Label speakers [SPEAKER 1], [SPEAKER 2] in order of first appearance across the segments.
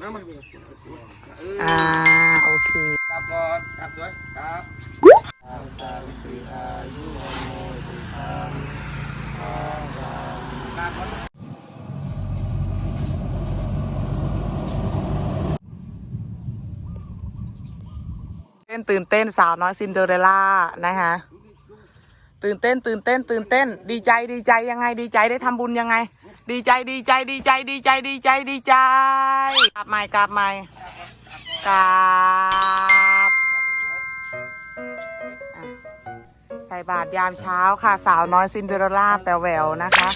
[SPEAKER 1] มามาเออ
[SPEAKER 2] อ่าโอเค
[SPEAKER 1] กลับก่อนกลับด้วยกลับ
[SPEAKER 2] เต้นตื่นเต้นสาวน้อยซินเดอเรลล่านะคะตื่นเต้นตื่นเต้น ตื่นเต้น ดีใจดีใจยังไงดีใจได้ทำบุญยังไง ดีใจดีใจดีใจดีใจดีใจดีใจกราบใหม่กราบใหม่กราบใส่บาตรยามเช้าค่ะ สาวน้อยซินเดอเรลล่าแปลวแหววนะคะ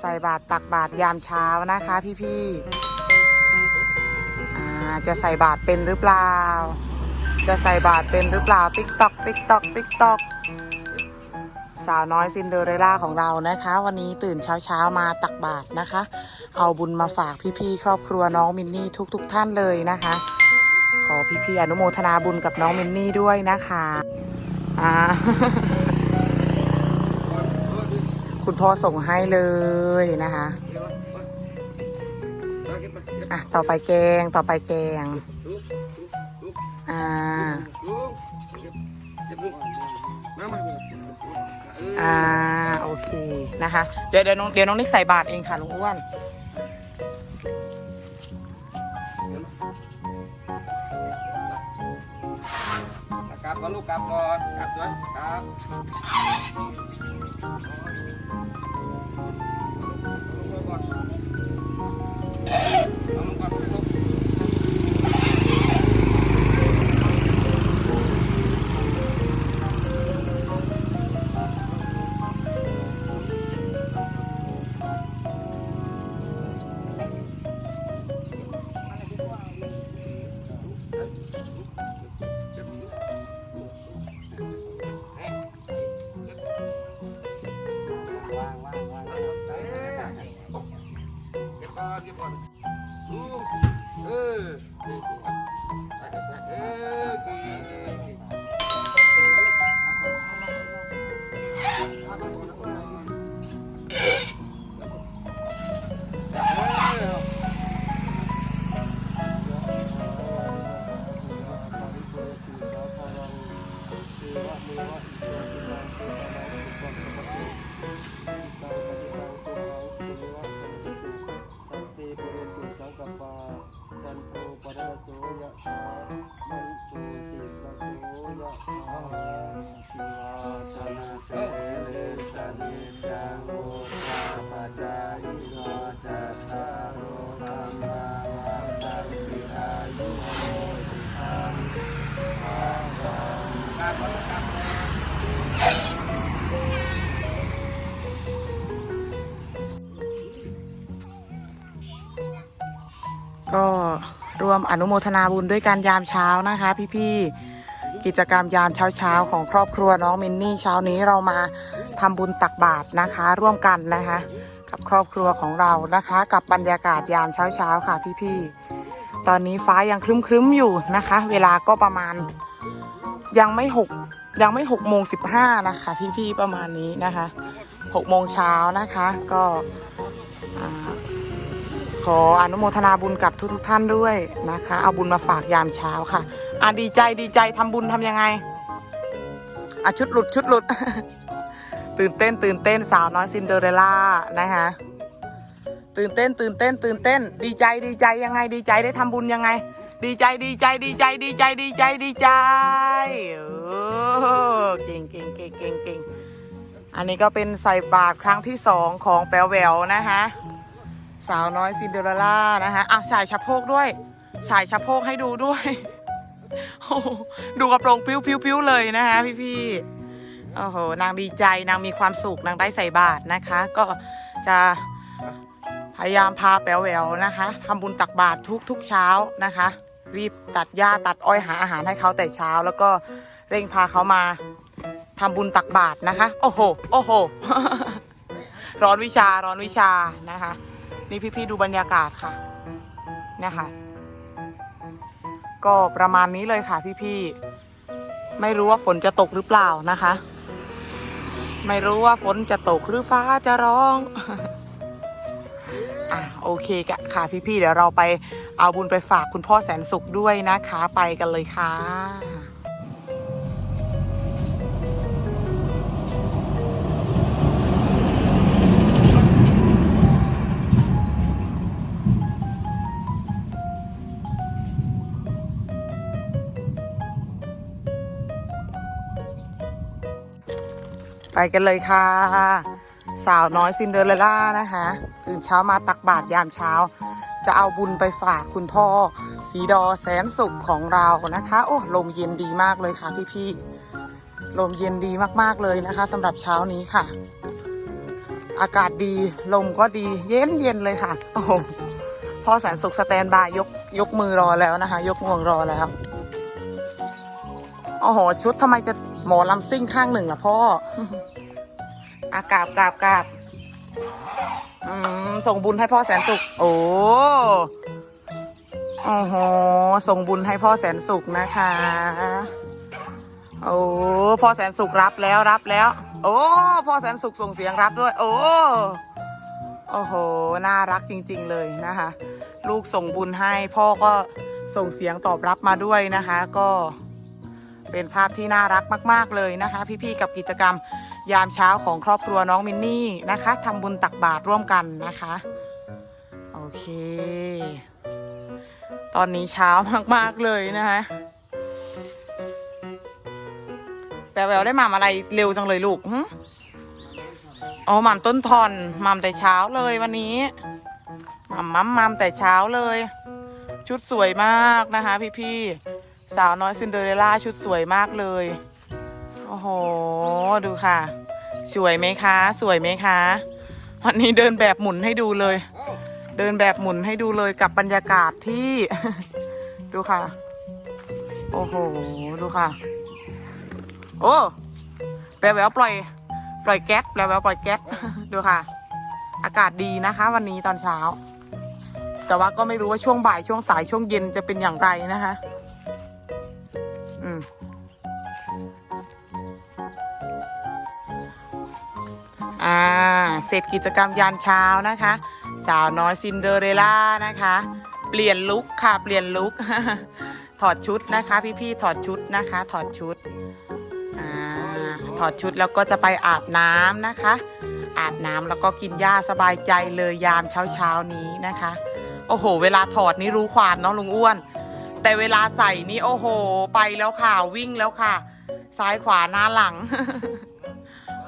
[SPEAKER 2] ใส่บาตรตักบาตรยามเช้านะคะ พี่ๆจะใส่บาตรเป็นหรือเปล่า จะใส่บาตรเป็นหรือเปล่า ติ๊กตอกติ๊กตอกติ๊กตอก สาวน้อยซินเดอเรล่าของเรานะคะ วันนี้ตื่นเช้าเช้าๆมาตักบาตรนะคะ เอาบุญมาฝากพี่ๆครอบครัวน้องมินนี่ทุกๆทท่านเลยนะคะ ขอพี่ๆอนุโมทนาบุญกับน้องมินนี่ด้วยนะคะอ่าคุณพ่อส่งให้เลยนะคะอะต่อไปแกงต่อไปแกงอ่า
[SPEAKER 1] อ่า
[SPEAKER 2] โอเคนะคะ เดี๋ยวเดี๋ยวน้องเดี๋ยวน้องนิกใส่บาทเองค่ะลุงอ้วน
[SPEAKER 1] กลับก่อนลูกกลับก่อนกลับด้วยกลับ
[SPEAKER 3] จันโทปรโสยะถามันโชติปโสยะถาทิวาชนะเสเลสนิจังโอภาปจายิโนจัตตารโอธรรม อนุ
[SPEAKER 2] โมทนาบุญด้วยการยามเช้านะคะ พี่ๆกิจกรรมยามเช้าๆของครอบครัวน้องมินนี่เช้านี้เรามาทำบุญตักบาตรนะคะ ร่วมกันนะคะ กับครอบครัวของเรานะคะ กับบรรยากาศยามเช้าๆค่ะพี่ๆตอนนี้ฟ้ายังครึ้มๆอยู่นะคะ เวลาก็ประมาณยังไม่หกยังไม่หกโมงสิบห้านะคะพี่ๆประมาณนี้นะคะหกโมงเช้านะคะก็อ่า ขออนุโมทนาบุญกับทุกๆท่านด้วยนะคะ เอาบุญมาฝากยามเช้าค่ะอะดีใจดีใจทำบุญทำยังไงอะชุดหลุดชุดหลุด ตื่นเต้น ตื่นเต้นสาวน้อยซินเดอเรลล่านะคะตื่นเต้น ตื่นเต้น ตื่นเต้น ดีใจดีใจยังไง ดีใจได้ทำบุญยังไง ดีใจดีใจดีใจดีใจดีใจดีใจโอ้เก่งเก่งเก่งเก่งเก่งอันนี้ก็เป็นใส่บาตรครั้งที่สองของแป๋วแหววนะคะ สาวน้อยซินเดอเรลล่านะคะอะฉายชะโพกด้วยฉายชะโพกให้ดูด้วยโอ้โหดูกระโปรงพิ้วพิ้วพิ้วเลยนะคะพี่พี่โอ้โหนางดีใจนางมีความสุขนางได้ใส่บาตรนะคะ ก็จะพยายามพาแป๋วแววนะคะทำบุญตักบาตรทุกทุกเช้านะคะ รีบตัดหญ้าตัดอ้อยหาอาหารให้เขาแต่เช้า แล้วก็เร่งพาเขามาทำบุญตักบาตรนะคะ โอ้โห โอ้โห ร้อนวิชา ร้อนวิชานะคะ นี่พี่ๆดูบรรยากาศค่ะเนี่ยค่ะ ก็ประมาณนี้เลยค่ะพี่ๆไม่รู้ว่าฝนจะตกหรือเปล่านะคะ ไม่รู้ว่าฝนจะตกหรือฟ้าจะร้องอะโอเคกะค่ะพี่ๆเดี๋ยวเราไปเอาบุญไปฝากคุณพ่อแสนสุขด้วยนะคะ ไปกันเลยค่ะ ไปกันเลยค่ะ สาวน้อยซินเดอเรลล่านะคะตื่นเช้ามาตักบาตรยามเช้า จะเอาบุญไปฝากคุณพ่อ สีดอแสนสุขของเรานะคะ โอ้ลมเย็นดีมากเลยค่ะพี่ๆลมเย็นดีมากๆเลยนะคะสำหรับเช้านี้ค่ะ อากาศดีลมก็ดีเย็นเย็นๆเลยค่ะ โอ้พ่อแสนสุขสแตนบายยกยกมือรอแล้วนะคะ ยกงวงรอแล้วโอ้โหชุดทำไมจะ หมอลำซิ่งข้างหนึ่งล่ะพ่ออากราบกราบกราบอืมส่งบุญให้พ่อแสนสุข โอ้โอ้โหส่งบุญให้พ่อแสนสุขนะคะ โอ้พ่อแสนสุขรับแล้วรับแล้ว โอ้พ่อแสนสุขส่งเสียงรับด้วย โอ้โอ้โห น่ารักจริง ๆ เลยนะคะ ลูกส่งบุญให้พ่อก็ส่งเสียงตอบรับมาด้วยนะคะ ก็ เป็นภาพที่น่ารักมาก ๆเลยนะคะ พี่ๆกับกิจกรรมยามเช้าของครอบครัวน้องมินนี่นะคะทำบุญตักบาตรร่วมกันนะคะโอเค ตอนนี้เช้ามากๆเลยนะคะแปลแววได้ม่ำอะไรเร็วจังเลยลูกอ๋อม่ำต้นทอนม่ำแต่เช้าเลยวันนี้ม่ำมัมมัมแต่เช้าเลย ชุดสวยมากนะคะ พี่ๆ สาวน้อยซินเดอเรลล่าชุดสวยมากเลย โอ้โห ดูค่ะ สวยไหมคะ สวยไหมคะ วันนี้เดินแบบหมุนให้ดูเลย เดินแบบหมุนให้ดูเลยกับบรรยากาศที่ ดูค่ะ โอ้โห ดูค่ะ โอ้แปลแววปล่อย ปล่อยแก๊สแปลแววปล่อยแก๊ส ดูค่ะ อากาศดีนะคะ วันนี้ตอนเช้า แต่ว่าก็ไม่รู้ว่าช่วงบ่ายช่วงสายช่วงเย็นจะเป็นอย่างไรนะคะ อ่า เสร็จกิจกรรมยามเช้านะคะ สาวน้อยซินเดอเรลล่านะคะ เปลี่ยนลุคค่ะ เปลี่ยนลุคถอดชุดนะคะ พี่ๆถอดชุดนะคะ ถอดชุดอ่าถอดชุดแล้วก็จะไปอาบน้ำนะคะ อาบน้ำแล้วก็กินหญ้าสบายใจเลยยามเช้าเช้านี้นะคะ โอ้โห เวลาถอดนี่รู้ความเนาะลุงอ้วน แต่เวลาใส่นี่โอ้โห ไปแล้วค่ะ วิ่งแล้วค่ะ ซ้ายขวาหน้าหลัง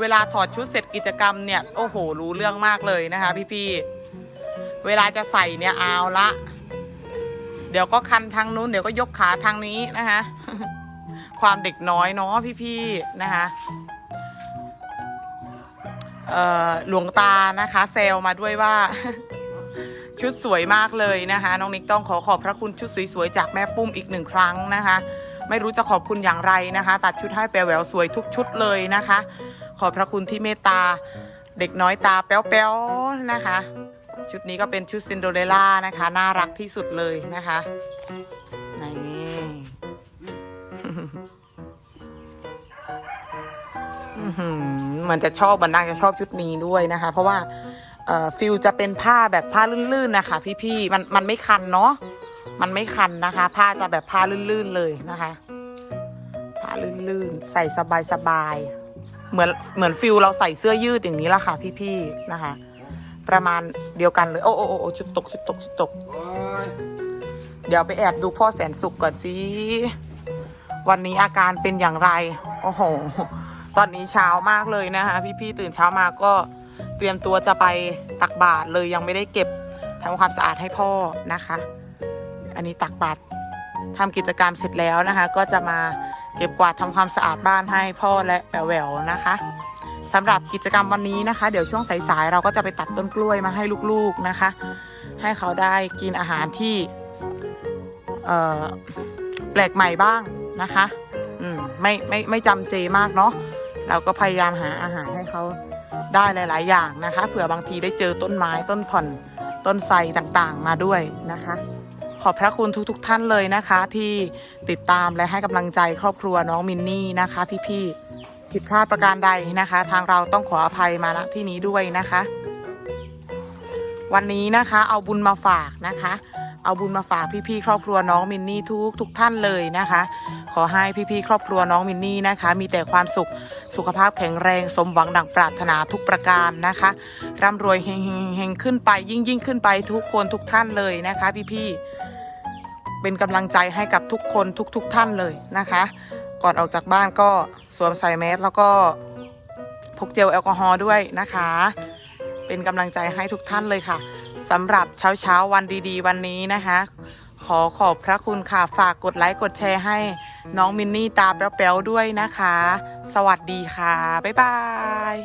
[SPEAKER 2] เวลาถอดชุดเสร็จกิจกรรมเนี่ย โอ้โห รู้เรื่องมากเลยนะคะ พี่ๆ เวลาจะใส่เนี่ยเอาละ เดี๋ยวก็คันทางนู้นเดี๋ยวก็ยกขาทางนี้นะคะ ความเด็กน้อยเนาะพี่ๆ นะคะหลวงตานะคะ เซลมาด้วยว่า ชุดสวยมากเลยนะคะ น้องนิกต้องขอขอบพระคุณชุดสวยๆจากแม่ปุ้มอีกหนึ่งครั้งนะคะ ไม่รู้จะขอบคุณอย่างไรนะคะ ตัดชุดให้แปลแหววสวยทุกชุดเลยนะคะ ขอบพระคุณที่เมตตาเด็กน้อยตาแป๊วๆนะคะ ชุดนี้ก็เป็นชุดซินโดเรลล่านะคะ น่ารักที่สุดเลยนะคะนี่เหมือนจะชอบมันนาจะชอบชุดนี้ด้วยนะคะ เพราะว่า ฟิลจะเป็นผ้าแบบผ้าลื่นๆนะคะ พี่ๆมันมันไม่คันเนาะมันไม่คันนะคะ ผ้าจะแบบผ้าลื่นๆเลยนะคะ ผ้าลื่นๆใส่สบายๆเหมือนเหมือนฟิลเราใส่เสื้อยืดอย่างนี้ละค่ะ พี่ๆนะคะ ประมาณเดียวกันเลยโอ้โอ้โอ้ชุดตกชุดตกชุดตก เดี๋ยวไปแอบดูพ่อแสนสุขก่อนสิวันนี้อาการเป็นอย่างไร โอ้โห ตอนนี้เช้ามากเลยนะคะ พี่ๆตื่นเช้ามาก็ เตรียมตัวจะไปตักบาตรเลยยังไม่ได้เก็บทำความสะอาดให้พ่อนะคะ อันนี้ตักบาตรทำกิจกรรมเสร็จแล้วนะคะ ก็จะมาเก็บกวาดทำความสะอาดบ้านให้พ่อและแหววนะคะสำหรับกิจกรรมวันนี้นะคะ เดี๋ยวช่วงสายๆเราก็จะไปตัดต้นกล้วยมาให้ลูกๆนะคะ ให้เขาได้กินอาหารที่แปลกใหม่บ้างนะคะ อืมไม่ไม่ไม่จำเจมากเนาะ เราก็พยายามหาอาหารให้เขาได้หลาย ๆ อย่างนะคะ เผื่อบางทีได้เจอต้นไม้ต้นถ่อนต้นไทรต่างๆ มาด้วยนะคะ ขอบพระคุณทุกๆท่านเลยนะคะ ที่ติดตามและให้กำลังใจครอบครัวน้องมินนี่นะคะ พี่ๆผิดพลาดประการใดนะคะ ทางเราต้องขออภัยมาณที่นี้ด้วยนะคะ วันนี้นะคะเอาบุญมาฝากนะคะ เอาบุญมาฝากพี่ๆครอบครัวน้องมินนี่ทุกทุกท่านเลยนะคะ ขอให้พี่ๆครอบครัวน้องมินนี่นะคะ มีแต่ความสุขสุขภาพแข็งแรงสมหวังดังปรารถนาทุกประการนะคะร่ำรวยเฮงๆเฮงๆขึ้นไปยิ่งยิ่งขึ้นไปทุกคนทุกท่านเลยนะคะ พี่ๆเป็นกำลังใจให้กับทุกคนทุกๆท่านเลยนะคะ ก่อนออกจากบ้านก็สวมใส่แมสแล้วก็พกเจลแอลกอฮอล์ด้วยนะคะ เป็นกำลังใจให้ทุกท่านเลยค่ะสำหรับเช้าเช้าวันดีๆ วันนี้นะคะ ขอขอบพระคุณค่ะฝากกดไลค์กดแชร์ให้น้องมินนี่ตาแป๊วๆด้วยนะคะ สวัสดีค่ะ บ๊ายบาย